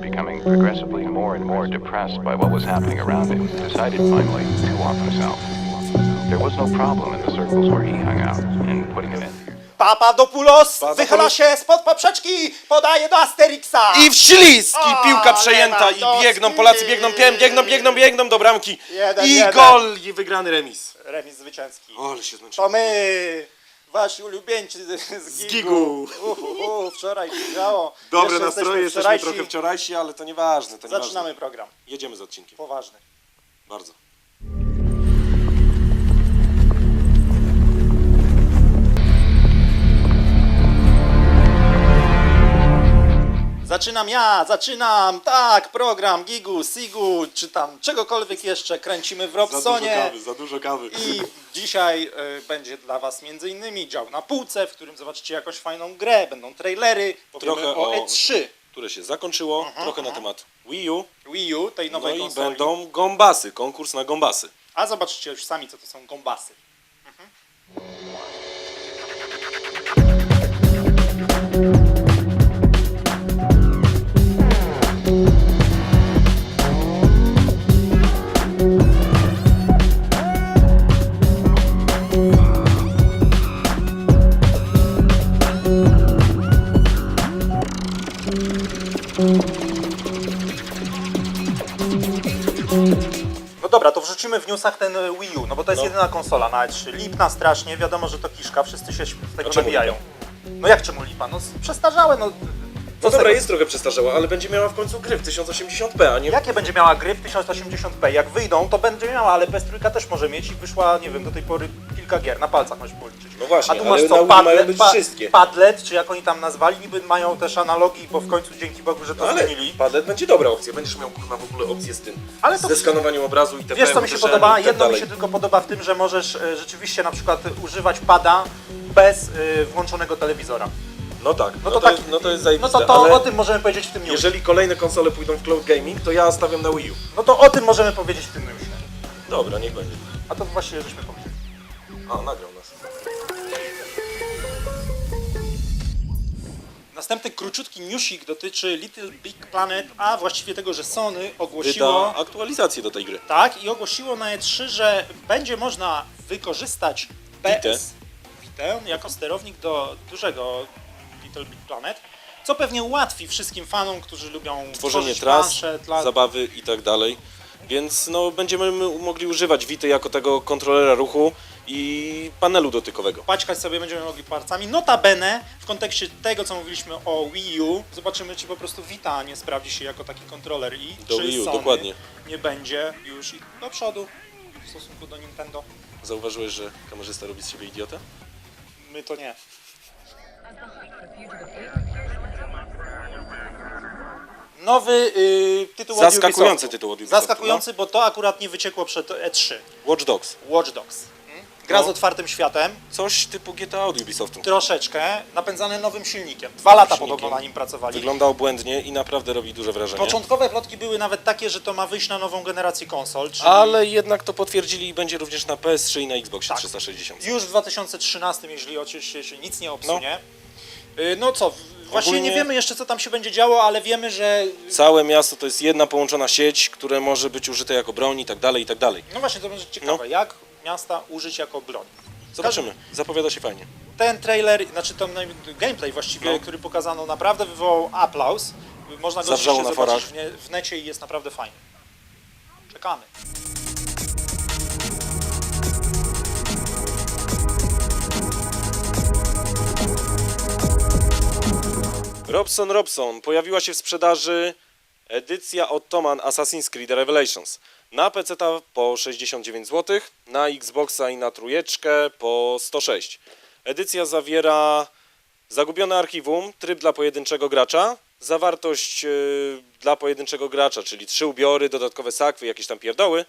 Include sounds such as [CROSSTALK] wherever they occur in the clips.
becoming progressively more and more depressed by what was happening around him, decided finally to off himself. There was no problem in the circles where he hung out in putting an end to Papadopoulos wychyla się spod poprzeczki, podaje do Asterixa. I w śliski O, piłka przejęta i biegną, Polacy biegną, piem, biegną, biegną, biegną do bramki. Jeden, I jeden. gol i wygrany remis. Remis zwycięski. O, ale się zmęczyłem. To my, wasi ulubieńcy z, z Gigu. Gigu. Uhu, wczoraj się działo. Dobre Jeszcze nastroje, jesteśmy trochę wczorajsi, ale to nieważne, to nieważne. Zaczynamy program. Jedziemy z odcinkiem. Poważny. Bardzo. Zaczynam ja, zaczynam, tak, program Gigu, Sigu, czy tam czegokolwiek jeszcze kręcimy w Za dużo Robsonie. kawy, za dużo kawy. I dzisiaj y, będzie dla Was między innymi dział na półce, w którym zobaczycie jakąś fajną grę, będą trailery, Trochę o o- E3 Które się zakończyło, trochę na temat Wii U. Wii U, tej No nowej i konsoli. będą gombasy, konkurs na gombasy. A zobaczycie już sami, co to są gombasy. Dobra, to wrzucimy w newsach ten y, Wii U, no bo to jest No. jedyna konsola na E3. Lipna strasznie, wiadomo, że to kiszka, wszyscy się z tego czemu nabijają. No jak czemu lipa? No s- przestarzałe, no. No dobra, jest trochę przestarzała, ale będzie miała w końcu gry w 1080p, a nie... Jakie będzie miała gry w 1080p? Jak wyjdą, to będzie miała, ale PS3 też może mieć i wyszła, nie wiem, do tej pory kilka gier, na palcach możesz policzyć. No właśnie, A tu ale masz na co, Wii mają Padlet, być pa, wszystkie. Padlet, czy jak oni tam nazwali, niby mają też analogii, bo w końcu dzięki Bogu, że to No ale zmienili. Padlet będzie dobra opcja, będziesz miał kurwa w ogóle opcję z tym. Ale to- Ze skanowaniem obrazu i Wiesz co mi się podoba? tak Jedno mi dalej. się tylko podoba w tym, że możesz e, rzeczywiście na przykład używać pada bez e, włączonego telewizora. No tak, No no, to tak- jest, no to jest No zajebiste, to, to ale o tym możemy powiedzieć w tym newsie. jeżeli kolejne konsole pójdą w cloud gaming, to ja stawiam na Wii U. No to o tym możemy powiedzieć w tym newsie. Dobra, niech będzie. A to właściwie żeśmy powiedzieli. A, nagrał nas. Następny króciutki newsik dotyczy Little Big Planet, a właściwie tego, że Sony ogłosiło... Wyda aktualizację do tej gry. Tak, i ogłosiło na E3, że będzie można wykorzystać PS Vitę jako sterownik do dużego Little Big Planet, co pewnie ułatwi wszystkim fanom, którzy lubią Tworzenie tras, plansze dla... zabawy i tak dalej. Więc no, będziemy mogli używać Vity jako tego kontrolera ruchu i panelu dotykowego. Paćkać sobie będziemy mogli palcami. Notabene, w kontekście tego, co mówiliśmy o Wii U, zobaczymy, czy po prostu Vita nie sprawdzi się jako taki kontroler i Do czy Wii U, Sony dokładnie. nie będzie już i do przodu w stosunku do Nintendo. Zauważyłeś, że kamerzysta robi z siebie idiotę? My to nie. Nowy y, tytuł od Zaskakujący Ubisoftu. tytuł od Ubisoftu, no. Zaskakujący, bo to akurat nie wyciekło przed E3. Watch Dogs. Watch Dogs. Gra No. z otwartym światem, Coś typu GTA od Ubisoftu. troszeczkę, napędzane nowym silnikiem. Dwa lata Silnikiem. podobno na nim pracowali. Wygląda obłędnie i naprawdę robi duże wrażenie. Początkowe plotki były nawet takie, że to ma wyjść na nową generację konsol, czyli Ale jednak to potwierdzili i będzie również na PS3 i na Xboxie Tak. 360. już w 2013, jeśli oczywiście się nic nie obsunie. Y, No co, w- właściwie nie wiemy jeszcze co tam się będzie działo, ale wiemy, że Całe miasto to jest jedna połączona sieć, które może być użyte jako broń i tak dalej, i tak dalej. no właśnie to będzie ciekawe, jak miasta użyć jako broń. Zobaczymy. Zapowiada się fajnie. Ten trailer, znaczy ten gameplay właściwie, No. który pokazano, naprawdę wywołał aplauz. Można go Zawrzało oczywiście na zobaczyć forach. w, nie, w necie i jest naprawdę fajny. Czekamy. Robson Robson. Pojawiła się w sprzedaży edycja Ottoman Assassin's Creed Revelations. Na PC po 69 zł, na Xboxa i na trójeczkę po 106. Edycja zawiera zagubione archiwum, tryb dla pojedynczego gracza, zawartość yy, dla pojedynczego gracza, czyli trzy ubiory, dodatkowe sakwy, jakieś tam pierdoły,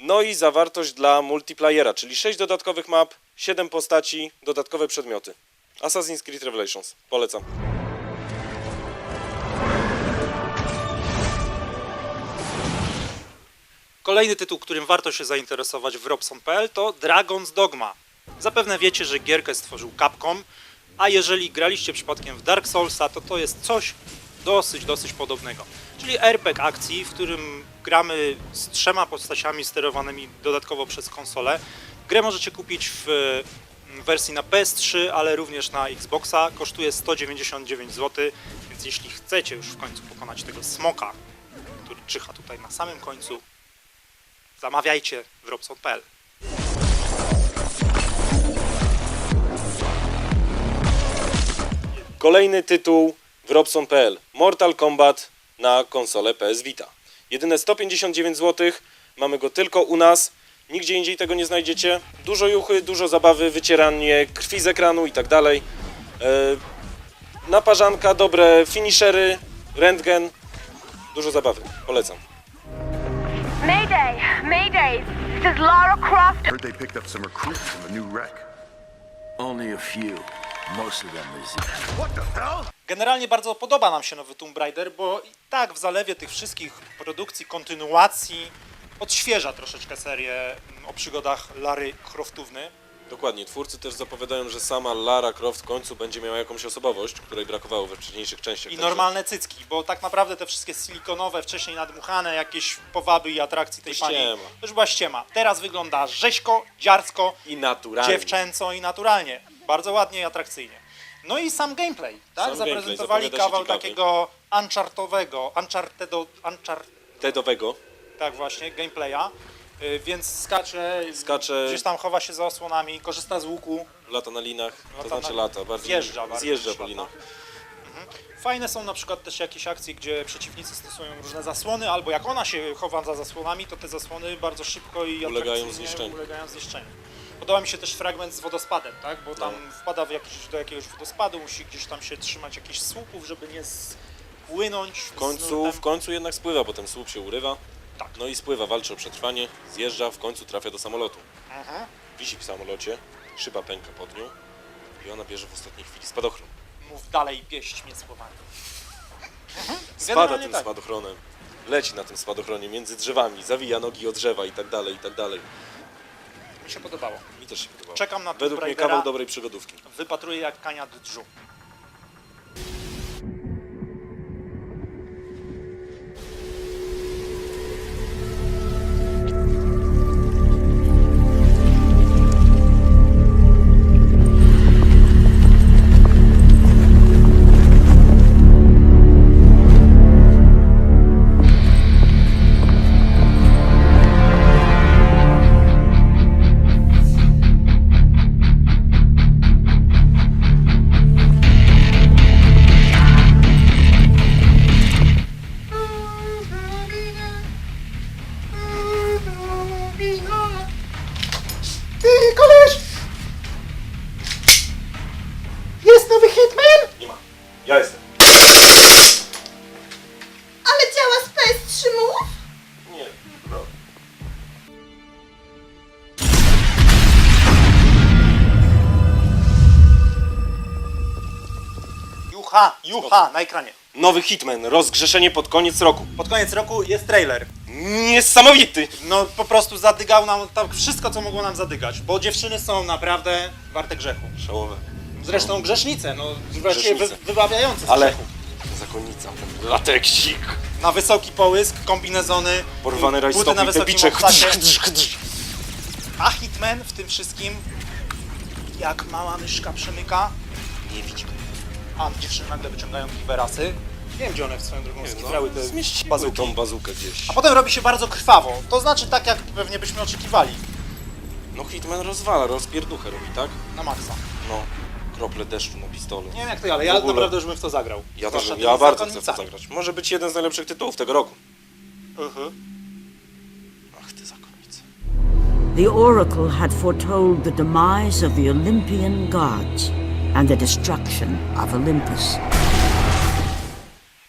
no i zawartość dla multiplayera, czyli 6 dodatkowych map, 7 postaci, dodatkowe przedmioty. Assassin's Creed Revelations. Polecam. Kolejny tytuł, którym warto się zainteresować w Robson.pl to Dragon's Dogma. Zapewne wiecie, że gierkę stworzył Capcom, a jeżeli graliście przypadkiem w Dark Soulsa, to to jest coś, dosyć, dosyć podobnego. Czyli RPG akcji, w którym gramy z trzema postaciami sterowanymi dodatkowo przez konsolę. Grę możecie kupić w mm, wersji na PS3, ale również na Xboxa. Kosztuje 199 zł, więc jeśli chcecie już w końcu pokonać tego smoka, który czyha tutaj na samym końcu, zamawiajcie w robson.pl. Kolejny tytuł w Robson.pl. Mortal Kombat na konsolę PS Vita. Jedyne 159 zł. Mamy go tylko u nas. Nigdzie indziej tego nie znajdziecie. Dużo juchy, dużo zabawy, wycieranie krwi z ekranu i tak dalej. E, Naparzanka, dobre finishery, rentgen. Dużo zabawy. Polecam. Mayday! This is Lara Croft. Heard they picked up some recruits from the new wreck. Only a few. Most of them is What the hell? Generalnie bardzo podoba nam się nowy Tomb Raider, bo i tak w zalewie tych wszystkich produkcji, kontynuacji odświeża troszeczkę serię mm, o przygodach Lary Croftówny. Dokładnie. Twórcy też zapowiadają, że sama Lara Croft w końcu będzie miała jakąś osobowość, której brakowało we wcześniejszych częściach. I Także normalne cycki, bo tak naprawdę te wszystkie silikonowe, wcześniej nadmuchane jakieś powaby i atrakcji tej To pani, ściema. to już była ściema. Teraz wygląda rzeźko, dziarsko, I naturalnie. dziewczęco i naturalnie. Bardzo ładnie i atrakcyjnie. No i sam gameplay, tak? Sam gameplay, Zaprezentowali zapowiada się kawał takiego unchartowego, unchartedo, unchart, Tedowego. tak właśnie, gameplaya. Y, Więc skacze, Skacze. gdzieś tam chowa się za osłonami, korzysta z łuku. Lata na linach, Lata to znaczy na- lata, bardziej Zjeżdża bardziej zjeżdża niż po lata. linach. Fajne są na przykład też jakieś akcje, gdzie przeciwnicy stosują różne zasłony, albo jak ona się chowa za zasłonami, to te zasłony bardzo szybko i Ulegają atrakcyjnie zniszczeniu. ulegają zniszczeniu. Podoba mi się też fragment z wodospadem, tak? bo tam No. wpada w jakiś, do jakiegoś wodospadu, musi gdzieś tam się trzymać jakichś słupów, żeby nie spłynąć. W końcu, w końcu jednak spływa, potem słup się urywa. Tak. No i spływa, walczy o przetrwanie, zjeżdża, w końcu trafia do samolotu. Mhm. Wisi w samolocie, szyba pęka pod nią i ona bierze w ostatniej chwili spadochron. Mów dalej, pieść mnie słowami. Spada Generalnie tym tak. spadochronem, leci na tym spadochronie między drzewami, zawija nogi od drzewa i tak dalej, i tak dalej. Mi się podobało. Mi też się podobało. Czekam na Tomb Według mnie Raidera. kawał dobrej przygodówki. Wypatruję jak kania dżu. Jucha, jucha, na ekranie. Nowy Hitman, rozgrzeszenie pod koniec roku. Pod koniec roku jest trailer. Niesamowity! No po prostu zadygał nam tam wszystko, co mogło nam zadygać, bo dziewczyny są naprawdę warte grzechu. Szałowe. Zresztą grzesznice, no właściwie wy, Grzesznice. wybawiające z Ale grzechu. zakonnica, lateksik, Na wysoki połysk, kombinezony, porwane buty na te wysokim obcasie. A Hitman w tym wszystkim, jak mała myszka przemyka, nie widzi go. A dziewczyny nagle wyciągają giwerasy. Nie wiem, gdzie one w swoją drogą skitrały te no, Zmieściły bazuki. tą bazukę gdzieś. A potem robi się bardzo krwawo. To znaczy tak, jak pewnie byśmy oczekiwali No Hitman rozwala, rozpierduchę robi, tak? na maksa. No, krople deszczu na pistolet. Nie wiem jak to, ale W ja ogóle. naprawdę już bym w to zagrał. Ja, Zwłaszcza też, tymi ja bardzo chcę w to zakonnicami. zagrać. Może być jeden z najlepszych tytułów tego roku. Mhm. Ach ty zakonnice. The Oracle had foretold the demise of the Olympian gods and the destruction of Olympus.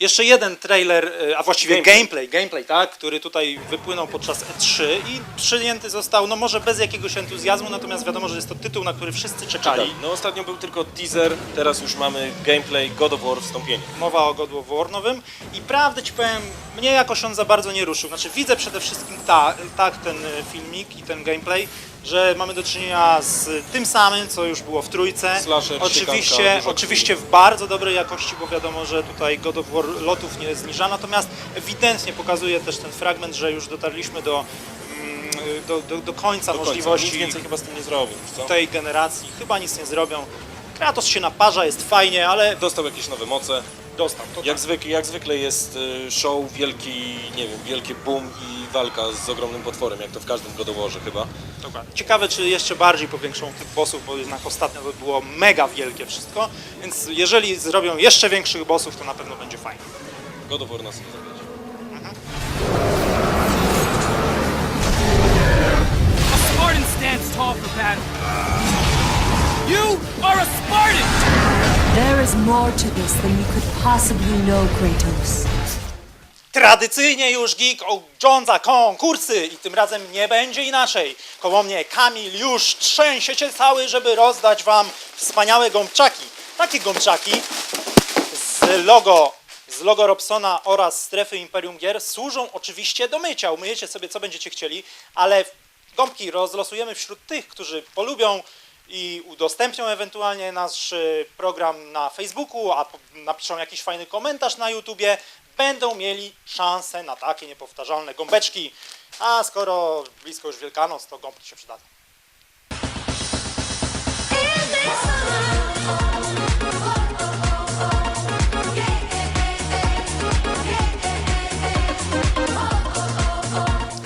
Jeszcze jeden trailer, y, a właściwie Gameplay. gameplay. gameplay, tak, który tutaj wypłynął podczas E3 i przyjęty został, no może bez jakiegoś entuzjazmu, natomiast wiadomo, że jest to tytuł, na który wszyscy czekali. No ostatnio był tylko teaser, teraz już mamy gameplay God of War wstąpienie. Mowa o God of War nowym i prawdę ci powiem, mnie jakoś on za bardzo nie ruszył. Znaczy widzę przede wszystkim ta, tak ten y, filmik i ten gameplay, że mamy do czynienia z tym samym, co już było w trójce. Slasher, oczywiście, siekanka, oczywiście w bardzo dobrej jakości, bo wiadomo, że tutaj God of War lotów nie zniża, natomiast ewidentnie pokazuje też ten fragment, że już dotarliśmy do, mm, do, do, do końca Do końca. możliwości Nic więcej chyba z tym nie zrobią, tej generacji. Chyba nic nie zrobią. Kratos się naparza, jest fajnie, ale Dostał jakieś nowe moce. dostał. To Jak tak. zwykle, jak zwykle jest y, show, wielki, nie wiem, wielkie boom i walka z ogromnym potworem, jak to w każdym God of Warze chyba. Dokładnie. Ciekawe, czy jeszcze bardziej powiększą tych bossów, bo jednak ostatnio to było mega wielkie wszystko, więc jeżeli zrobią jeszcze większych bossów, to na pewno będzie fajnie. God of War nas nie zawiedzie. Spartan stands tall for battle. You are a Spartan! There is more to this than you could possibly know, Kratos. Tradycyjnie już geek ogląda konkursy i tym razem nie będzie inaczej. Koło mnie Kamil już trzęsie się cały, żeby rozdać wam wspaniałe gąbczaki. Takie gąbczaki z logo, z logo Robsona oraz strefy Imperium Gier służą oczywiście do mycia. Umyjecie sobie co będziecie chcieli, ale gąbki rozlosujemy wśród tych, którzy polubią i udostępnią ewentualnie nasz y, program na Facebooku, a napiszą jakiś fajny komentarz na YouTubie, będą mieli szansę na takie niepowtarzalne gąbeczki. A skoro blisko już Wielkanoc, to gąbki się przydadzą.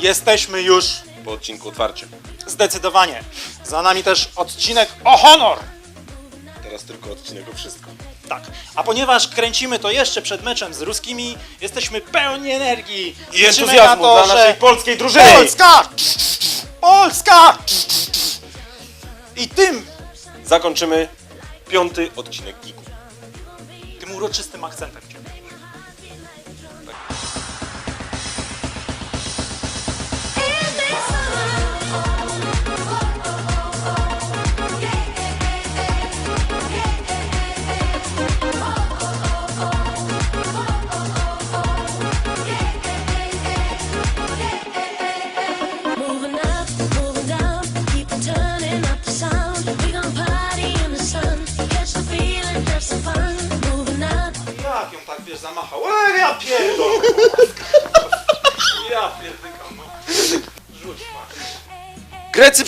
Jesteśmy już Po odcinku otwarcie. zdecydowanie. Za nami też odcinek o honor. Teraz tylko odcinek o wszystko. Tak. A ponieważ kręcimy to jeszcze przed meczem z ruskimi, jesteśmy pełni energii. I Liczymy entuzjazmu na to, dla że naszej polskiej drużyny! Polska! Polska! I tym, Zakończymy piąty odcinek Geeku. tym uroczystym akcentem.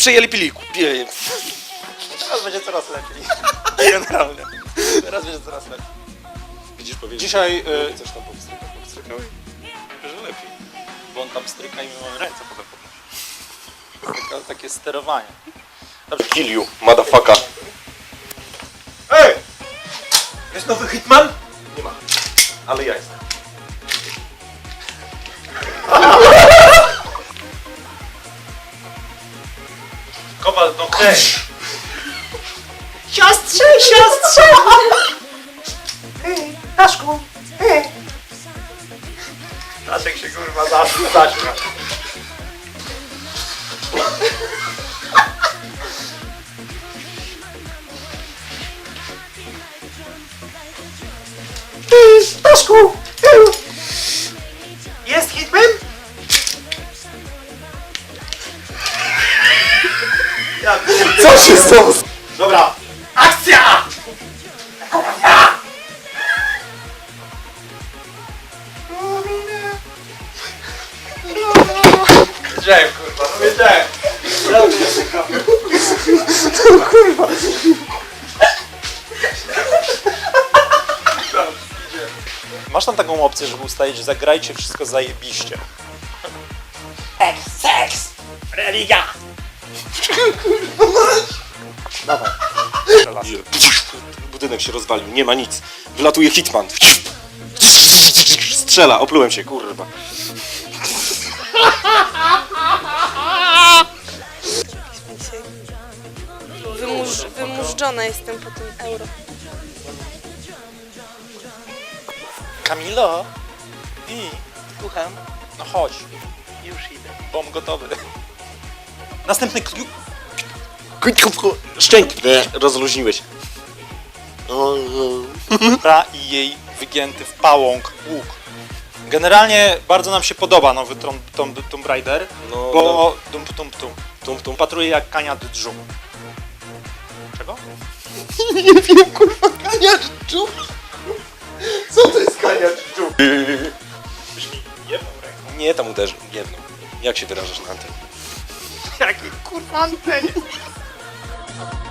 Przejęli piliku. Pie... Teraz będzie coraz lepiej. [LAUGHS] Generalnie. Teraz będzie coraz lepiej. Widzisz, powiedzieć. Dzisiaj, y, Coś tam powstrzykał, powstrzykał. że lepiej. Bo on tam stryka i my mamy ręce potem podnosić. Taka, takie sterowanie. Dobrze. Kill you, motherfucker. Ej! Jest nowy Hitman? Nie ma. Ale ja jestem. No hej! Siostrze, siostrze! Hej, Staszku, hej! Staszek się kurwa zaś- zaśmiał. Hej, Staszku! Co się stało? Dobra, akcja! Wiedziałem, kurwa, no wiedziałem. Ja wiedziałem. No kurwa. Masz tam taką opcję, żeby ustalić, że zagrajcie wszystko zajebiście. Seks, seks, religia. Dawaj. Budynek się rozwalił, nie ma nic. Wylatuje Hitman. Strzela, oplułem się, kurwa. Wymurz, wymurzona jestem po tym euro. Kamilo? I? Słucham? No chodź. Już idę. Bom gotowy. Następny klu... Szczęki. Rozluźniłeś. Pra i jej wygięty w pałąk łuk. Generalnie bardzo nam się podoba nowy Tomb, Tomb, Tomb Raider, No, bo... Dum, tum, tum. Tum, tum. Patruje jak kania dżu. Czego? [LAUGHS] Nie wiem, kurwa, kaniacz dżu. Co to jest kaniacz dżu? Brzmi jedną ręką. Nie, tam uderzy. Jedną. Jak się wyrażasz na antenie? Jaki kurwa antenie. [LAUGHS]